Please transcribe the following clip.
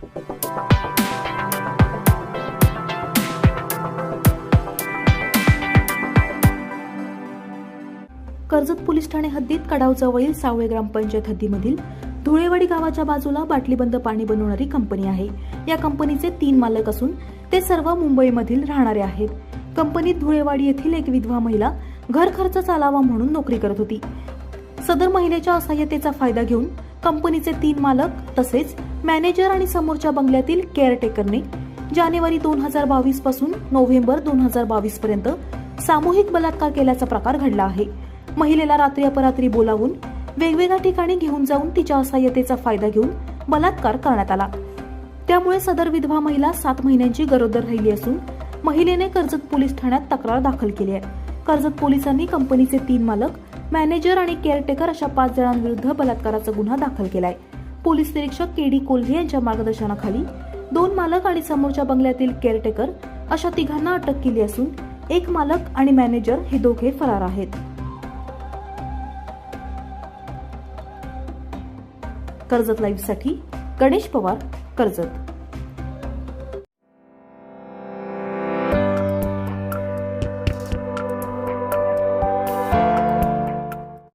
Karjat police Thane हद्दीत कडावजवळील सावळे ग्रामपंचायत हद्दीमधील धुळेवाडी गावाच्या बाजूला बाटलीबंद पाणी बनवणारी कंपनी आहे. या कंपनीचे तीन मालक असून ते सर्व मुंबईमधील राहणारे आहेत. कंपनीत धुळेवाडी येथील एक विधवा महिला घर खर्च चालावा म्हणून नोकरी करत होती. सदर महिलेच्या असहाय्यतेचा फायदा घेऊन कंपनीचे तीन मालक तसेच मॅनेजर आणि समोरच्या बंगल्यातील केअरटेकरने जानेवारी दोन हजार बावीसपासून नोव्हेंबर दोन हजार बावीस पर्यंत सामूहिक बलात्कार केल्याचा प्रकार घडला आहे. महिलेला रात्री अपरात्री बोलावून वेगवेगळ्या ठिकाणी घेऊन जाऊन तिच्या असहाय्यतेचा फायदा घेऊन बलात्कार करण्यात आला. त्यामुळे सदर विधवा महिला सात महिन्यांची गरोदर राहिली असून महिलेने कर्जत पोलीस ठाण्यात तक्रार दाखल केली आहे. कर्जत पोलिसांनी कंपनीचे तीन मालक मॅनेजर आणि केअरटेकर अशा पाच जणांविरुद्ध बलात्काराचा गुन्हा दाखल केलाय. पोलीस निरीक्षक के डी कोल्हे यांच्या मार्गदर्शनाखाली दोन मालक आणि समोरच्या बंगल्यातील केअरटेकर अशा तिघांना अटक केली असून एक मालक आणि मॅनेजर हे दोघे फरार आहेत. कर्जत लाईव्हसाठी गणेश पवार कर्जत.